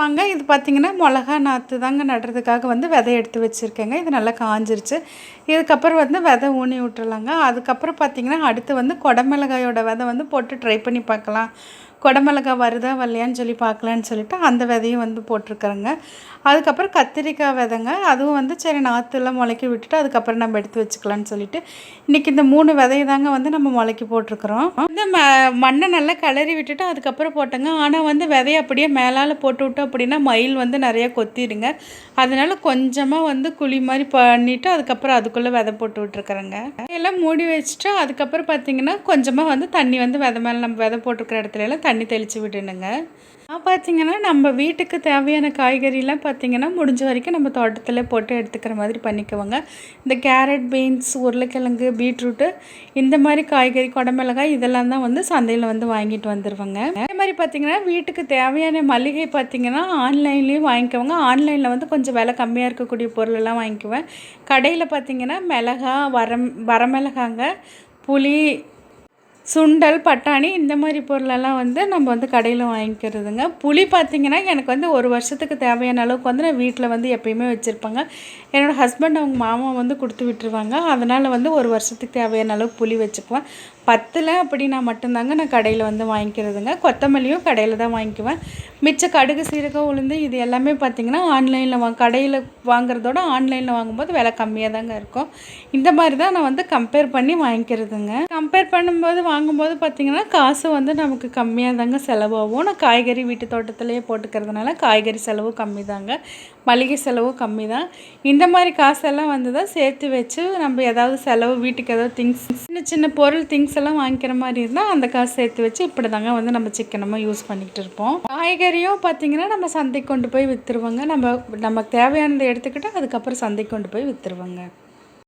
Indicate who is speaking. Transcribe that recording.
Speaker 1: வாங்க. இது பார்த்தீங்கன்னா மிளகா நாற்று தாங்க நடுறதுக்காக வந்து விதை எடுத்து வச்சுருக்கேங்க. இது நல்லா காஞ்சிருச்சு. இதுக்கப்புறம் வந்து விதை ஊனி விட்டுறலாங்க. அதுக்கப்புறம் பார்த்திங்கன்னா அடுத்து வந்து கொடமிளகாயோட விதை வந்து போட்டு ட்ரை பண்ணி பார்க்கலாம். கொடமிளகாய் வருதா வரலையான்னு சொல்லி பார்க்கலான்னு சொல்லிட்டு அந்த விதையும் வந்து போட்டிருக்குறேங்க. அதுக்கப்புறம் கத்திரிக்காய் விதைங்க. அதுவும் வந்து சரி நாற்றுலாம் முளைக்கி விட்டுட்டு அதுக்கப்புறம் நம்ம எடுத்து வச்சுக்கலான்னு சொல்லிட்டு இன்றைக்கி இந்த மூணு விதையை தாங்க வந்து நம்ம முளைக்கி போட்டிருக்கிறோம். இந்த ம மண்ணை நல்லா கிளறி விட்டுட்டு அதுக்கப்புறம் போட்டோங்க. ஆனால் வந்து விதையை அப்படியே மேலால் போட்டு விட்டோம் அப்படின்னா மயில் வந்து நிறைய கொத்திடுங்க. அதனால் கொஞ்சமாக வந்து குழி மாதிரி பண்ணிவிட்டு அதுக்கப்புறம் அதுக்குள்ளே விதை போட்டு விட்டுருக்குறேங்க. எல்லாம் மூடி வச்சுட்டு அதுக்கப்புறம் பார்த்தீங்கன்னா கொஞ்சமாக வந்து தண்ணி வந்து விதை மேலே நம்ம விதை போட்டிருக்கிற இடத்துல எல்லாம் தண்ணி தெளித்து விடணுங்க. நான் பார்த்தீங்கன்னா நம்ம வீட்டுக்கு தேவையான காய்கறிலாம் பார்த்தீங்கன்னா முடிஞ்ச வரைக்கும் நம்ம தோட்டத்தில் போட்டு எடுத்துக்கிற மாதிரி பண்ணிக்குவோங்க. இந்த கேரட் பீன்ஸ் உருளைக்கிழங்கு பீட்ரூட்டு இந்த மாதிரி காய்கறி குடமிளகாய் இதெல்லாம் தான் வந்து சந்தையில் வந்து வாங்கிட்டு வந்துடுவாங்க அதே மாதிரி பார்த்தீங்கன்னா வீட்டுக்கு தேவையான மளிகை பார்த்தீங்கன்னா ஆன்லைன்லேயும் வாங்கிக்குவாங்க. ஆன்லைனில் வந்து கொஞ்சம் விலை கம்மியாக இருக்கக்கூடிய பொருளெல்லாம் வாங்கிக்குவேன். கடையில் பார்த்தீங்கன்னா மிளகா வரம் வரமிளகாங்க புளி சுண்டல் பட்டாணி இந்த மாதிரி பொருளெல்லாம் வந்து நம்ம வந்து கடையில் வாங்கிக்கிறதுங்க. புளி பார்த்திங்கன்னா எனக்கு வந்து ஒரு வருஷத்துக்கு தேவையான அளவுக்கு வந்து நான் வீட்டில் வந்து எப்பயுமே வச்சுருப்பாங்க. என்னோடய ஹஸ்பண்ட் அவங்க மாமா வந்து கொடுத்து விட்டுருவாங்க. அதனால் வந்து ஒரு வருஷத்துக்கு தேவையான அளவுக்கு புளி வச்சுக்குவேன். பத்தில் அப்படின்னா மட்டும்தாங்க நான் கடையில் வந்து வாங்கிக்கிறதுங்க. கொத்தமல்லியும் கடையில் தான் வாங்கிக்குவேன். மிச்ச கடுகு சீரகம் உளுந்து இது எல்லாமே பார்த்திங்கன்னா ஆன்லைனில் வா கடையில் வாங்குறதோட ஆன்லைனில் வாங்கும்போது விலை கம்மியாக தாங்க இருக்கும். இந்த மாதிரி தான் நான் வந்து கம்பேர் பண்ணி வாங்கிக்கிறதுங்க. கம்பேர் பண்ணும்போது வாங்கும்போது பார்த்திங்கன்னா காசு வந்து நமக்கு கம்மியாக தாங்க செலவாகும். நான் காய்கறி வீட்டு தோட்டத்திலேயே போட்டுக்கிறதுனால காய்கறி செலவும் கம்மி தாங்க மளிகை செலவும் கம்மி தான் இந்த மாதிரி காசெல்லாம் வந்து தான் சேர்த்து வச்சு நம்ம ஏதாவது செலவு வீட்டுக்கு ஏதாவது திங்ஸ் சின்ன சின்ன பொருள் திங்ஸ் எல்லாம் வாங்கிக்கிற மாதிரி இருந்தால் அந்த காசு சேர்த்து வச்சு இப்படி தாங்க வந்து நம்ம சிக்கனமாக யூஸ் பண்ணிக்கிட்டு இருப்போம். காய்கறியும் பார்த்திங்கன்னா நம்ம சந்தைக்கு கொண்டு போய் விற்றுருவோங்க நம்ம நமக்கு தேவையானதை எடுத்துக்கிட்டு அதுக்கப்புறம் சந்தைக்கு கொண்டு போய் விற்றுருவோங்க